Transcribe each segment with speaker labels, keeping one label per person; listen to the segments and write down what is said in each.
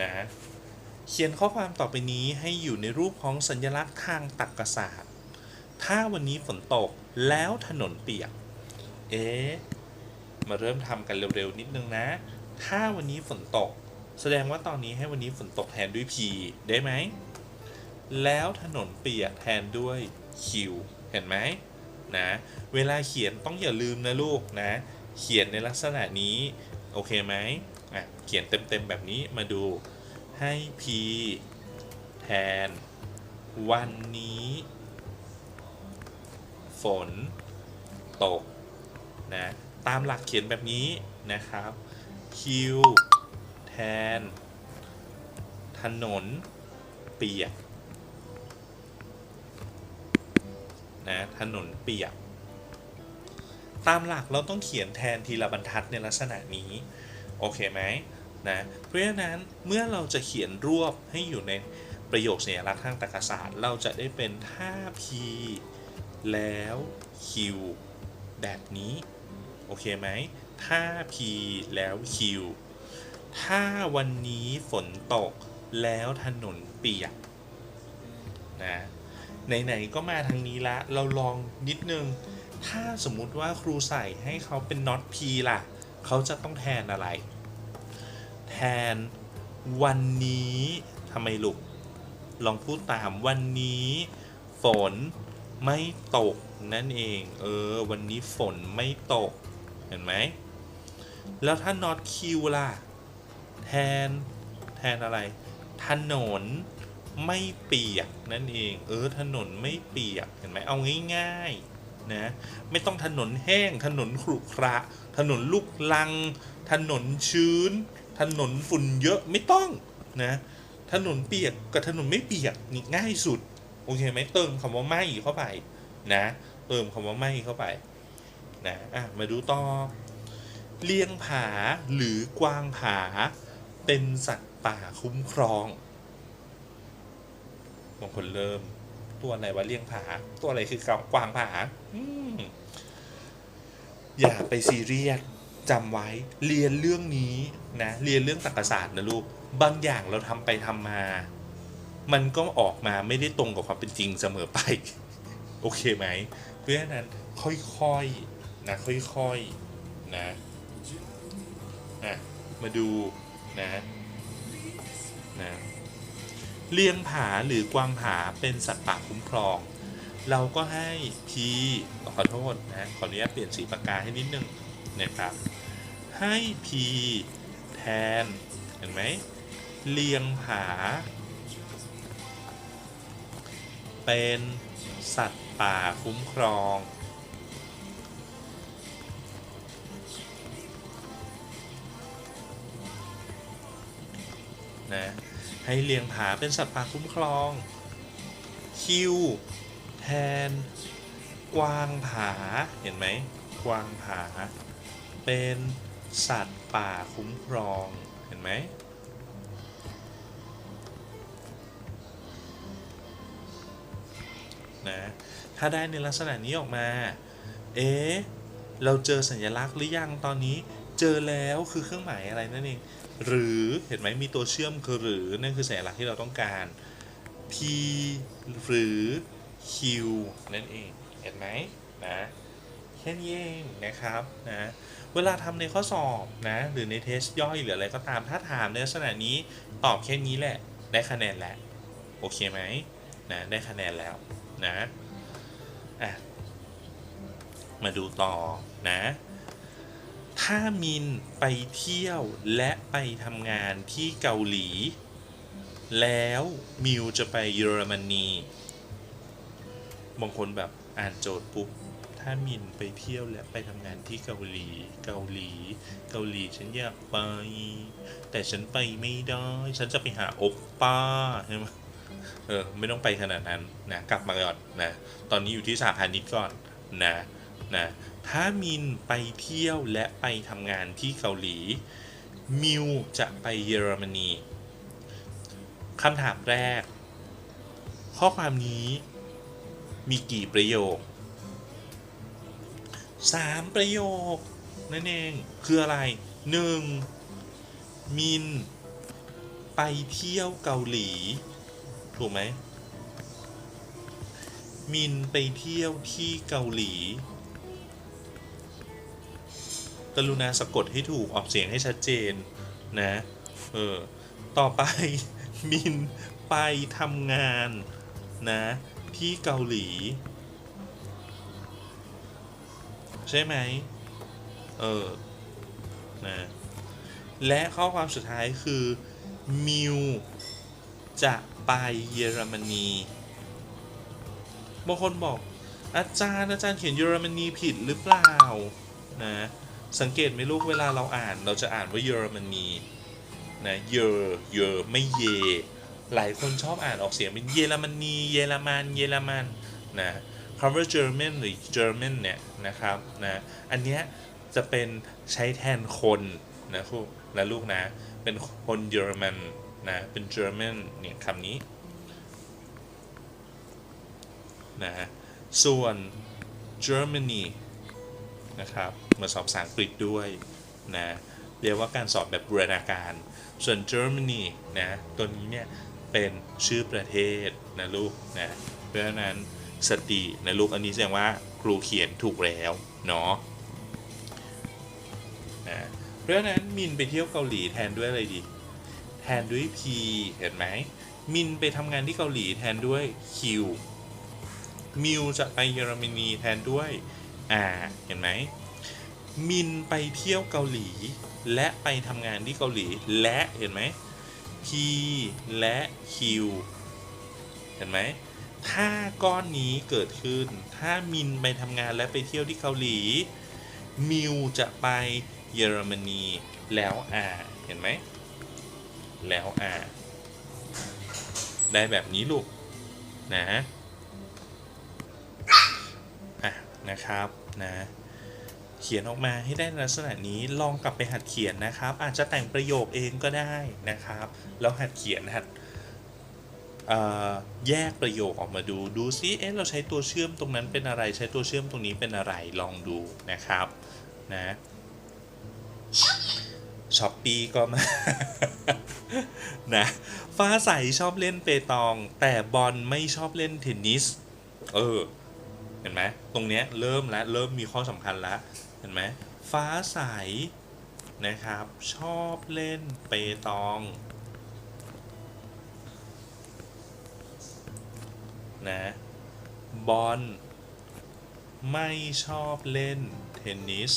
Speaker 1: นะเขียนข้อความต่อไปนี้ให้อยู่ในรูปของสัญลักษณ์ทางตรรกศาสตร์ ถ้าวันนี้ฝนตกแล้วถนนเปียก เอ๊มาเริ่มทำกันเร็วๆนิดนึงนะ ถ้าวันนี้ฝนตก แสดงว่าตอนนี้ให้วันนี้ฝนตกแทนด้วย P ได้ไหม แล้วถนนเปียกแทนด้วย Q เห็นไหมนะ เวลาเขียนต้องอย่าลืมนะลูกนะ เขียนในลักษณะนี้ โอเคไหม เขียนเต็มๆแบบนี้มาดูให้ P แทน วันนี้ ฝน ตก นะ ตามหลักเขียนแบบนี้นะครับ Q แทน ถนน เปียก นะ ถนนเปียก ตามหลักเราต้องเขียนแทนทีละบรรทัดในลักษณะนี้ โอเคไหมนะเพราะฉะนั้นเมื่อเราจะเขียนรวบให้อยู่ในประโยคสัญลักษณ์ทางตรรกศาสตร์ เราจะได้เป็นถ้า P แล้ว Q แบบนี้ โอเคไหมถ้า P แล้ว Q ถ้าวันนี้ฝนตกแล้วถนนเปียกนะไหนๆก็มาทางนี้ละ เราลองนิดนึง ถ้าสมมุติว่าครูใส่ให้เขาเป็น not p ล่ะ เขาจะต้องแทนอะไร แทนวันนี้ทำไมลูกลองพูดตามวันนี้ ฝนไม่ตกนั่นเอง เออ วันนี้ฝนไม่ตก เห็นไหม แล้วถ้า not q ล่ะ แทน แทนอะไร ถนนไม่เปียกนั่นเอง เออ ถนนไม่เปียก เห็นไหม เอาง่ายๆ นะไม่ต้องถนนแห้ง ถนนขรุขระ ถนนลูกลัง ถนนชื้น ถนนฝุ่นเยอะไม่ต้องนะถนนเปียกกับถนนไม่เปียกนี่ง่ายสุดโอเคไหมเติมคำว่าไม่เข้าไปนะเติมคำว่าไม่เข้าไปนะอะมาดูต่อเลี้ยงผาหรือกวางผา เป็นสัตว์ป่าคุ้มครองบางคนเริ่ม ตัวอะไรวะเลี่ยงผา ตัวอะไรคือกวางผาอืมอย่าไปซีเรียสจำไว้เรียนเรื่องนี้นะเรียนเรื่องตรรกศาสตร์นะลูกบางอย่างเราทำไปทำมา มันก็ออกมาไม่ได้ตรงกับความเป็นจริงเสมอไป โอเคไหม เพราะฉะนั้นค่อยๆนะค่อยๆนะอะมาดูนะนะ เลียงผาหรือกวางผาเป็นสัตว์ป่าคุ้มครอง เราก็ให้พีขอโทษนะขออนุญาตเปลี่ยนสีปากกาให้นิดนึงนะครับ ให้พีแทน เห็นไหมเลียงผา เป็นสัตว์ป่าคุ้มครองนะ ให้เลี้ยงผาเป็นสัตว์ป่าคุ้มครอง คิว แทน กวางผา เห็นไหม กวางผา เป็นสัตว์ป่าคุ้มครอง เห็นไหมนะถ้าได้ในลักษณะนี้ออกมา เอ๊เราเจอสัญลักษณ์หรือยังตอนนี้ เจอแล้วคือเครื่องหมายอะไรนั่นเอง หรือเห็นไหมมีตัวเชื่อมคือหรือนั่นคือสัญลักษณ์ที่เราต้องการ P หรือ Q นั่นเองเห็นไหมนะแค่นี้เองนะครับนะเวลาทำในข้อสอบนะหรือในเทสย่อยหรืออะไรก็ตามถ้าถามในลักษณะนี้ตอบแค่นี้แหละ ได้คะแนนแหละโอเคไหมนะได้คะแนนแล้วนะอะมาดูต่อนะ ถ้ามินไปเที่ยวและไปทำงานที่เกาหลี แล้วมิวจะไปเยอรมนีบางคนแบบอ่านโจทย์ปุ๊บถ้ามินไปเที่ยวและไปทำงานที่เกาหลี เกาหลี เกาหลีฉันอยากไป แต่ฉันไปไม่ได้ ฉันจะไปหาโอปป้าใช่ไหมเออไม่ต้องไปขนาดนั้นนะกลับมาก่อนนะตอนนี้อยู่ที่สาพาณิชก่อนนะนะ ถ้ามินไปเที่ยวและไปทำงานที่เกาหลี มิวจะไปเยอรมนีคำถามแรก ข้อความนี้มีกี่ประโยคสามประโยค นั่นเองคืออะไรหนึ่งมิน ไปเที่ยวเกาหลี ถูกไหมมินไปเที่ยวที่เกาหลี กรุณาสะกดให้ถูกออกเสียงให้ชัดเจนนะ เออ ต่อไปมินไปทำงานนะที่เกาหลี ใช่ไหม เออ นะ และข้อความสุดท้ายคือ มิวจะไปเยอรมนีบางคนบอกอาจารย์อาจารย์เขียนเยอรมนีผิดหรือเปล่า นะ สังเกตไหมลูกเวลาเราอ่าน เราจะอ่านว่าเยอรมนีนะเยอเยอไม่เย หลายคนชอบอ่านออกเสียงเป็นเยอรมนีเยอรมันเยอรมันนะคำว่า German หรือ German เนี่ยนะครับนะอันเนี้ยจะเป็นใช้แทนคนนะครูและลูกนะ เป็นคนเยอรมันนะเป็น German เนี่ยคำนี้นะส่วน Germany นะครับเหมาสอบภาษาอังกฤษด้วยนะเรียกว่าการสอบแบบบูรณาการ ส่วน Germany นะตัวนี้เนี่ยเป็นชื่อประเทศนะลูกนะเพราะฉะนั้นสตินะลูกอันนี้แสดงว่าครูเขียนถูกแล้วเนาะนะเพราะฉะนั้นมินไปเที่ยวเกาหลีแทนด้วยอะไรดี แทนด้วย P เห็นไหมมินไปทำงานที่เกาหลีแทนด้วย Q มิวจะไปเยอรมนีแทนด้วย R เห็นไหมมินไปเที่ยวเกาหลี และไปทำงานที่เกาหลีและเห็นไหม P และ Q เห็นไหม ถ้าก้อนนี้เกิดขึ้น ถ้ามินไปทำงานและไปเที่ยวที่เกาหลี มิวจะไปเยอรมนี แล้ว R เห็นไหม แล้ว R ได้แบบนี้ลูก นะ นะครับนะเขียนออกมาให้ได้ลักษณะนี้ลองกลับไปหัดเขียนนะครับ อาจจะแต่งประโยคเองก็ได้นะครับ แล้วหัดเขียนหัดแยกประโยคออกมาดูดูซิเอ๊ะเราใช้ตัวเชื่อมตรงนั้นเป็นอะไรใช้ตัวเชื่อมตรงนี้เป็นอะไรลองดูนะครับนะช้อปปี้ก็มา นะ ฟ้าใสชอบเล่นเปตอง แต่บอลไม่ชอบเล่นเทนนิส เออ ห็นไหมตรงเนี้ยเริ่มแล้วเริ่มมีข้อสำคัญแล้วเห็นไหมฟ้าใสนะครับ ชอบเล่นเปตองนะบอลไม่ชอบเล่นเทนนิส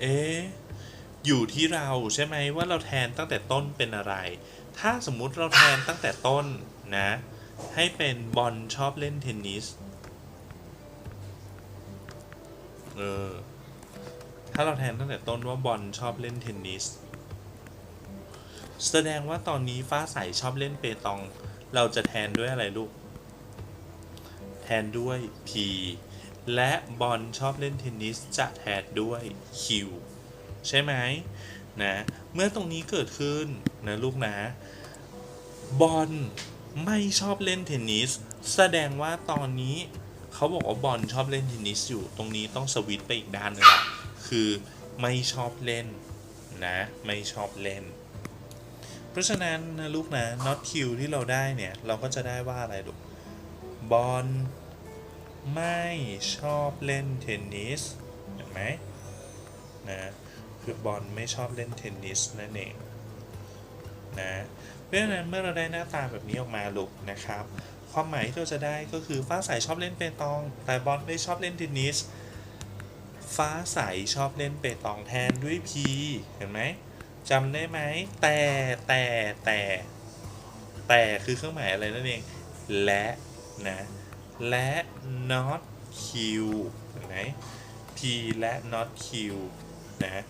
Speaker 1: เอ๊ะ อยู่ที่เราใช่ไหมว่าเราแทนตั้งแต่ต้นเป็นอะไร ถ้าสมมุติเราแทนตั้งแต่ต้นนะ ให้เป็นบอลชอบเล่นเทนนิสเออถ้าเราแทนตั้งแต่ต้นว่าบอลชอบเล่นเทนนิสแสดงว่าตอนนี้ฟ้าใสชอบเล่นเปตอง เราจะแทนด้วยอะไรลูก แทนด้วย P และบอลชอบเล่นเทนนิสจะแทนด้วย Q ใช่ไหมนะเมื่อตรงนี้เกิดขึ้นนะลูกนะ บอลไม่ชอบเล่นเทนนิส แสดงว่าตอนนี้เขาบอกว่าบอลชอบเล่นเทนนิสอยู่ ตรงนี้ต้องสวิตไปอีกด้านนึงละคือไม่ชอบเล่นนะไม่ชอบเล่น เพราะฉะนั้นนะลูกนะ not q ที่เราได้เนี่ย เราก็จะได้ว่าอะไรลูกบอลไม่ชอบเล่นเทนนิสเห็นไหมนะ คือบอลไม่ชอบเล่นเทนนิสนั่นเองนะเพราะฉะนั้นเมื่อเราได้หน้าตาแบบนี้ออกมาลูกนะครับ ความหมายที่เราจะได้ก็คือฟ้าใสชอบเล่นเปตอง แต่บอลไม่ชอบเล่นเทนนิสฟ้าใสชอบเล่นเปตองแทนด้วย P เห็นไหมจำได้ไหมแต่แต่แต่แต่คือเครื่องหมายอะไรนั่นเอง และนะและ not q เห็นไหม p และ not q นะ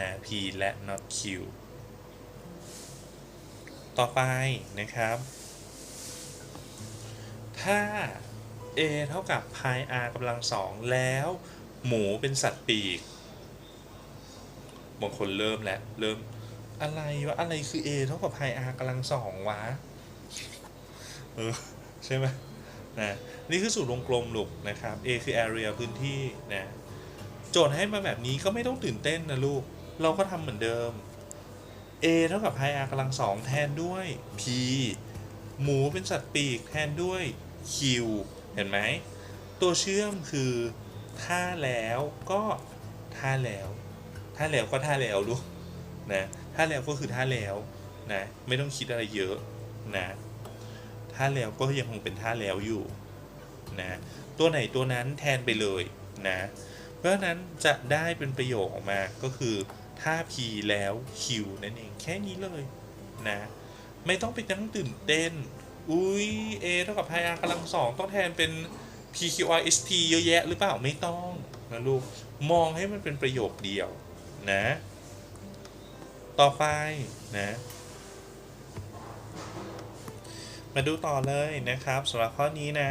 Speaker 1: นะ p และ not q ต่อไปนะครับ ถ้า a เท่ากับ pi r กำลังสองแล้ว หมูเป็นสัตว์ปีกบางคนเริ่มแล้ว เริ่มอะไรวะ อะไรคือ a เท่ากับ pi r กำลังสองวะ เออ ใช่ไหมนะนี่คือสูตรวงกลมลูกนะครับ A คือ area พื้นที่นะ โจทย์ให้มาแบบนี้ก็ไม่ต้องตื่นเต้นนะลูก เราก็ทำเหมือนเดิม A เท่ากับ pi r กำลังสองแทนด้วย P หมูเป็นสัตว์ปีกแทนด้วย Q เห็นไหม ตัวเชื่อมคือท่าแล้วก็ท่าแล้ว ท่าแล้วก็ท่าแล้วลูกนะท่าแล้วก็คือท่าแล้วนะไม่ต้องคิดอะไรเยอะนะท่าแล้วก็ยังคงเป็นท่าแล้วอยู่นะตัวไหนตัวนั้นแทนไปเลยนะเพราะฉะนั้นจะได้เป็นประโยคออกมาก็คือ ท่า P แล้ว Q นั่นเองแค่นี้เลยนะ ไม่ต้องไปนั่งตื่นเต้น อุ้ย A เท่ากับ pi r กำลังสองต้องแทนเป็น p q r s t เยอะแยะหรือเปล่าไม่ต้องนะลูก มองให้มันเป็นประโยคเดียวนะ ต่อไปนะ มาดูต่อเลยนะครับสำหรับข้อนี้นะ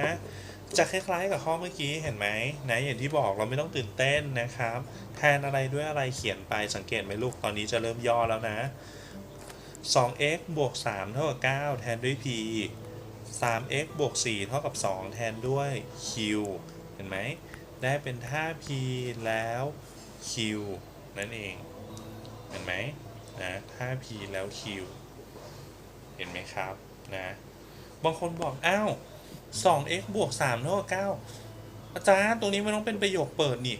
Speaker 1: จะคล้ายๆกับข้อเมื่อกี้เห็นไหมนะอย่างที่บอกเราไม่ต้องตื่นเต้นนะครับ แทนอะไรด้วยอะไรเขียนไปสังเกตไหมลูกตอนนี้จะเริ่มย่อแล้วนะ 2x บวก 3 เท่ากับ 9 แทนด้วย p 3x บวก 4 เท่ากับ 2 แทนด้วย q เห็นไหม ได้เป็นท่า p แล้ว q นั่นเอง เห็นไหมนะท่า p แล้ว q เห็นไหมครับนะ บางคนบอก อ้าว 2x บวก3เท่ากับ9อาจารย์ตรงนี้มันต้องเป็นประโยคเปิดนี่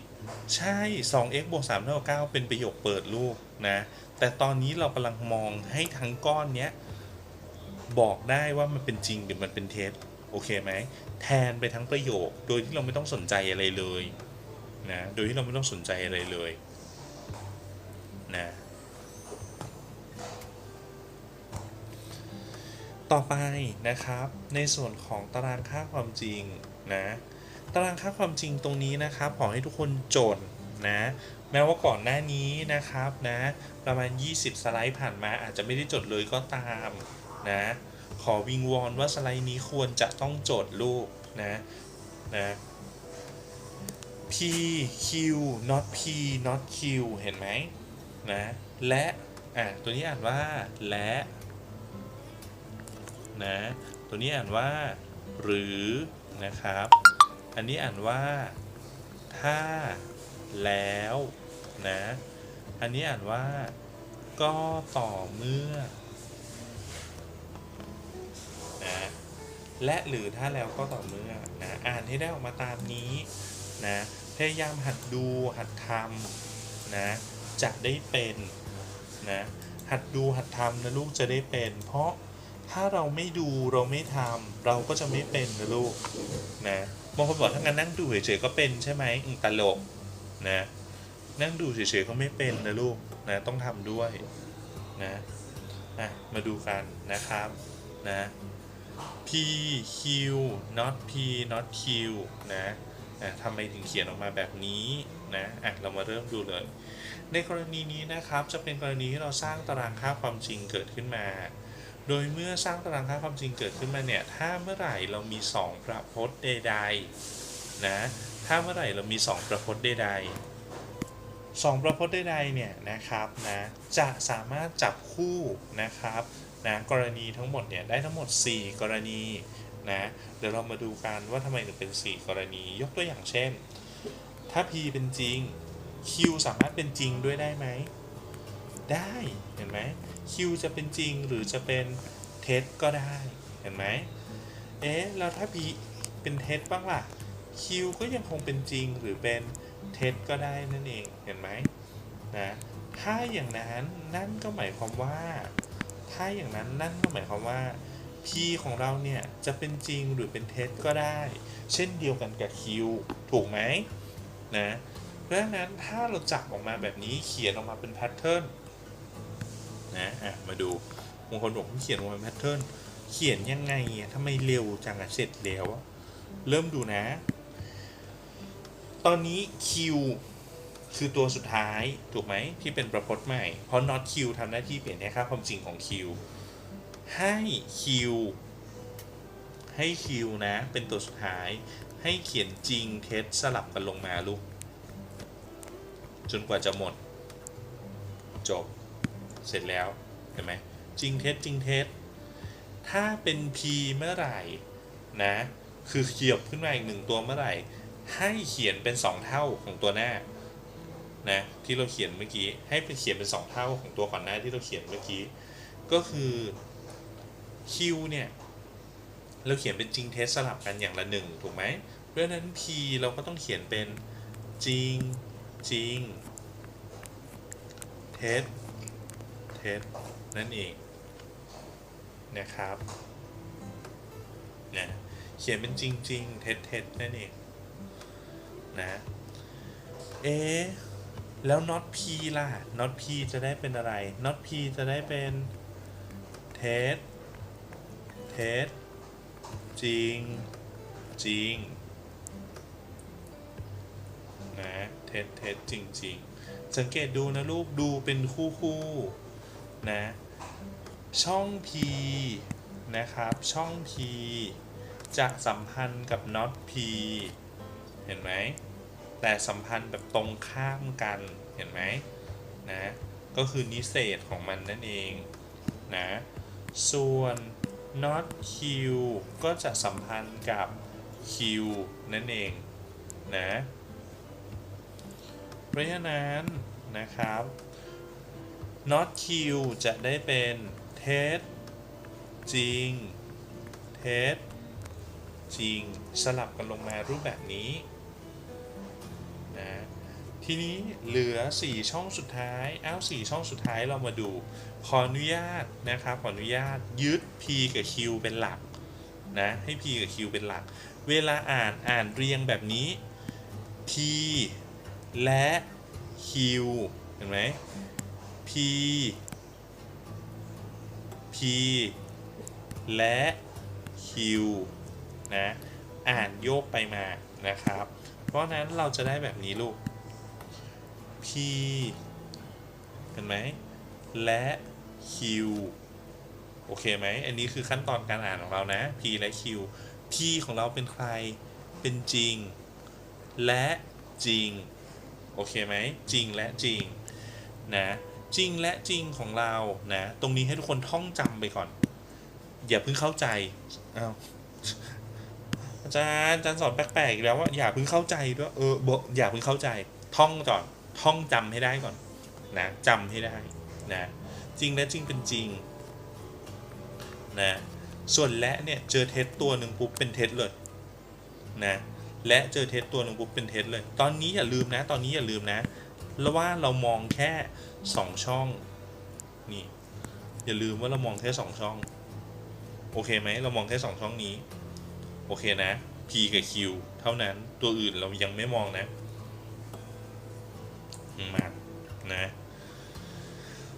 Speaker 1: ใช่ 2x บวก3เท่ากับ9เป็นประโยคเปิดลูกนะ แต่ตอนนี้เรากำลังมองให้ทั้งก้อนเนี้ยบอกได้ว่ามันเป็นจริงหรือมันเป็นเท็จโอเคไหมแทนไปทั้งประโยคโดยที่เราไม่ต้องสนใจอะไรเลยนะ โดยที่เราไม่ต้องสนใจอะไรเลยนะ ต่อไปนะครับ ในส่วนของตารางค่าความจริงนะตารางค่าความจริงตรงนี้นะครับขอให้ทุกคนจดนะแม้ว่าก่อนหน้านี้นะครับนะประมาณ 20 สไลด์ผ่านมาอาจจะไม่ได้จดเลยก็ตามนะขอวิงวอนว่าสไลด์นี้ควรจะต้องจดลูกนะนะ P Q not P not Q เห็นไหมนะและอะตัวนี้อ่านว่าและ นะ ตัวนี้อ่านว่า หรือนะครับ อันนี้อ่านว่า ถ้า แล้วนะ อันนี้อ่านว่า ก็ต่อเมื่อนะและหรือถ้าแล้วก็ต่อเมื่อนะอ่านให้ได้ออกมาตามนี้นะพยายามหัดดูหัดทำนะจะได้เป็นนะหัดดูหัดทำนะลูกจะได้เป็น เพราะ ถ้าเราไม่ดูเราไม่ทำเราก็จะไม่เป็นนะลูกนะบางคนบอกถ้างั้นนั่งดูเฉยๆก็เป็นใช่ไหมตลกนะนั่งดูเฉยๆก็ไม่เป็นนะลูกนะต้องทำด้วยนะอะมาดูกันนะครับนะ P Q not P not Q นะอะทำไมถึงเขียนออกมาแบบนี้นะอะเรามาเริ่มดูเลย ในกรณีนี้นะครับจะเป็นกรณีที่เราสร้างตารางค่าความจริงเกิดขึ้นมา โดยเมื่อสร้างตารางค่าความจริงเกิดขึ้นมาเนี่ย ถ้าเมื่อไหร่เรามี 2 ประพจน์ใดๆนะ ถ้าเมื่อไหร่เรามี 2 ประพจน์ใดๆสองประพจน์ใดๆเนี่ยนะครับนะจะสามารถจับคู่นะครับนะกรณีทั้งหมดเนี่ยได้ทั้งหมด 4 กรณีนะเดี๋ยวเรามาดูกันว่าทำไมถึงเป็น 4 กรณี ยกตัวอย่างเช่น ถ้า P เป็นจริง Q สามารถเป็นจริงด้วยได้ไหม ได้เห็นไหม Q จะเป็นจริงหรือจะเป็นเท็จก็ได้เห็นไหมเอ๊ะแล้วถ้า P เป็นเท็จบ้างล่ะ Q ก็ยังคงเป็นจริงหรือเป็นเท็จก็ได้นั่นเองเห็นไหมนะถ้าอย่างนั้นนั่นก็หมายความว่า ถ้าอย่างนั้นนั่นก็หมายความว่า P ของเราเนี่ยจะเป็นจริงหรือเป็นเท็จก็ได้ เช่นเดียวกันกับ Q ถูกไหมนะเพราะฉะนั้นถ้าเราจับออกมาแบบนี้เขียนออกมาเป็นแพทเทิร์น นะอะมาดูบางคนบอกว่าเขียนออกมาแพทเทิร์นเขียนยังไงอะทำไมเร็วจังอะเสร็จแล้วเริ่มดูนะ ตอนนี้ Q คือตัวสุดท้ายถูกไหมที่เป็นประพจน์ใหม่ เพราะ not Q ทำหน้าที่เปลี่ยนให้ค่าความจริงของ Q ให้ Q ให้ Q นะ เป็นตัวสุดท้าย ให้เขียนจริงเท็จสลับกันลงมาลูก จนกว่าจะหมด จบ เสร็จแล้วเห็นไหมจริงเท็จจริงเท็จถ้าเป็น p เมื่อไหร่นะคือเขียบขึ้นมาอีกหนึ่งตัวเมื่อไหร่ ให้เขียนเป็น 2 เท่าของตัวหน้านะที่เราเขียนเมื่อกี้ให้เป็นเขียนเป็น 2 เท่าของตัวก่อนหน้าที่เราเขียนเมื่อกี้ ก็คือ q เนี่ยเราเขียนเป็นจริงเทสสลับกันอย่างละหนึ่งถูกไหมเพราะฉะนั้น p เราก็ต้องเขียนเป็นจริงจริงเทส เทสนั่นเองนะครับนะเขียนเป็นจริงจริงเท็จเท็จนั่นเองนะเอะแล้ว not p ล่ะ not p จะได้เป็นอะไร not p จะได้เป็นเท็จเท็จจริง จริงนะเท็จเท็จจริงจริงสังเกตดูนะลูกดูเป็นคู่คู่ นะ ช่อง P นะครับ ช่อง P จะสัมพันธ์กับ not P เห็นไหม แต่สัมพันธ์แบบตรงข้ามกัน เห็นไหมนะ ก็คือนิเศษของมันนั่นเองนะ ส่วน not Q ก็จะสัมพันธ์กับ Q นั่นเองนะ เพราะฉะนั้นนะครับ not q จะได้เป็นเท็จจริงเท็จจริงสลับกันลงมารูปแบบนี้นะทีนี้เหลือ 4 ช่องสุดท้ายอ้าว4ช่องสุดท้ายเรามาดู ขออนุญาตนะครับขออนุญาตยึด p กับ q เป็นหลักนะให้ p กับ q เป็นหลัก เวลาอ่านอ่านเรียงแบบนี้ p และ q เห็นไหม p p และ q นะอ่านโยกไปมานะครับ เพราะนั้นเราจะได้แบบนี้ลูก p เห็นไหมและ q โอเคไหม อันนี้คือขั้นตอนการอ่านของเรานะ p และ q p ของเราเป็นใคร เป็นจริง และจริง โอเคไหม จริงและจริงนะ จริงและจริงของเรานะตรงนี้ให้ทุกคนท่องจำไปก่อน อย่าเพิ่งเข้าใจอ้าวอาจารย์อาจารย์สอนแปลกๆอีกแล้วว่าอย่าเพิ่งเข้าใจด้วยเออบอกอย่าเพิ่งเข้าใจ ท่องก่อนท่องจำให้ได้ก่อนนะจำให้ได้นะจริงและจริงเป็นจริงนะส่วนและเนี่ยเจอเท็จตัวหนึ่งปุ๊บเป็นเท็จเลยนะและเจอเท็จตัวหนึ่งปุ๊บเป็นเท็จเลย ตอนนี้อย่าลืมนะ ตอนนี้อย่าลืมนะ แล้วว่าเรามองแค่สองช่อง นี่ อย่าลืมว่าเรามองแค่สองช่อง โอเคไหม เรามองแค่สองช่องนี้ โอเคนะ P กับ Q เท่านั้น ตัวอื่นเรายังไม่มองนะ มานะ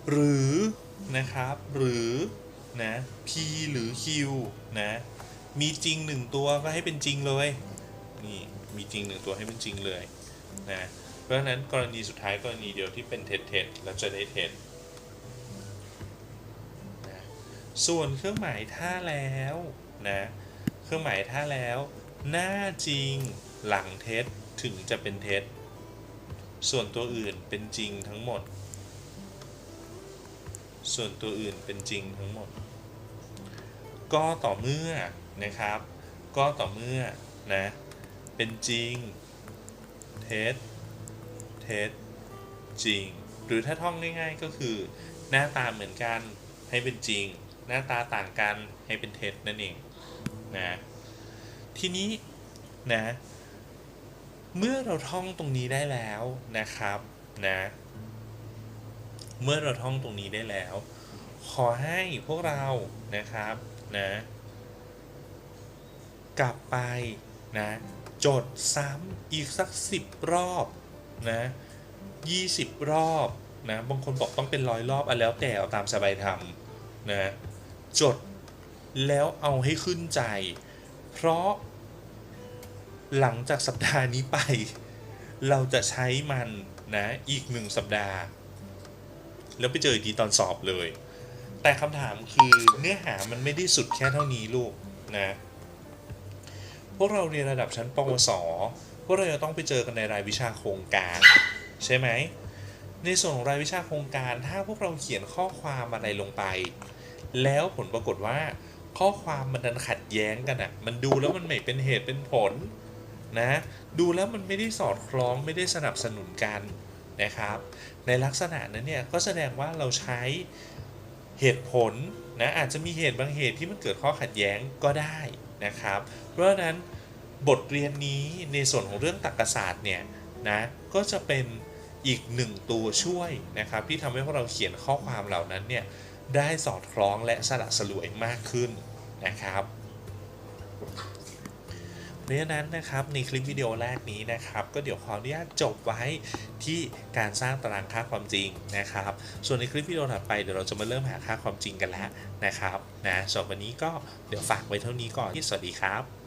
Speaker 1: หรือนะครับ หรือนะ P หรือ Q นะ มีจริงหนึ่งตัวก็ให้เป็นจริงเลย นี่ มีจริงหนึ่งตัวให้เป็นจริงเลย นะ ราะฉะนั้นกรณีสุดท้ายกรณีเดียวที่เป็นเท็จเท็จแล้วจะได้เท็จนะส่วนเครื่องหมายถ้าแล้วนะเครื่องหมายถ้าแล้วหน้าจริงหลังเท็จถึงจะเป็นเท็จส่วนตัวอื่นเป็นจริงทั้งหมด ส่วนตัวอื่นเป็นจริงทั้งหมด ก็ต่อเมื่อนะครับ ก็ต่อเมื่อนะเป็นจริงเท็จ ท็จจริง หรือถ้าท่องง่ายๆก็คือ หน้าตาเหมือนกันให้เป็นจริง หน้าตาต่างกันให้เป็นเท็จนั่นเองนะทีนี้นะเมื่อเราท่องตรงนี้ได้แล้วนะครับนะเมื่อเราท่องตรงนี้ได้แล้ว ขอให้พวกเรานะครับนะกลับไปนะจดซ้ำอีกสักสิบรอบ นะยี่สิบรอบนะบางคนบอกต้องเป็นร้อยรอบอะแล้วแต่เอาตามสบายทำนะจดแล้วเอาให้ขึ้นใจ เพราะหลังจากสัปดาห์นี้ไป เราจะใช้มันนะอีกหนึ่งสัปดาห์ แล้วไปเจอทีตอนสอบเลย แต่คำถามคือเนื้อหามันไม่ได้สุดแค่เท่านี้ลูกนะ พวกเราเรียนระดับชั้นปวส พวกเราจะต้องไปเจอกันในรายวิชาโครงการ ใช่ไหม ในส่วนของรายวิชาโครงการถ้าพวกเราเขียนข้อความอะไรลงไป แล้วผลปรากฏว่า ข้อความมันดันขัดแย้งกันอะ่ะ มันดูแล้วมันไม่เป็นเหตุเป็นผลนะ ดูแล้วมันไม่ได้สอดคล้องไม่ได้สนับสนุนกันนะครับ ในลักษณะนั้นเนี่ยก็แสดงว่าเราใช้เหตุผลนะอาจจะมีเหตุบางเหตุที่มันเกิดข้อขัดแย้งก็ได้นะครับ เพราะฉะนั้น บทเรียนนี้ในส่วนของเรื่องตรรกศาสตร์เนี่ยนะก็จะเป็นอีกหนึ่งตัวช่วยนะครับที่ทำให้พวกเราเขียนข้อความเหล่านั้นเนี่ยได้สอดคล้องและสละสลวยมากขึ้นนะครับเพราะฉะนั้นนะครับในคลิปวิดีโอแรกนี้นะครับก็เดี๋ยวขออนุญาตจบไว้ที่การสร้างตารางค่าความจริงนะครับ ส่วนในคลิปวิดีโอถัดไปเดี๋ยวเราจะมาเริ่มหาค่าความจริงกันแล้วนะครับนะส่วนวันนี้ก็เดี๋ยวฝากไว้เท่านี้ก่อนที่สวัสดีครับ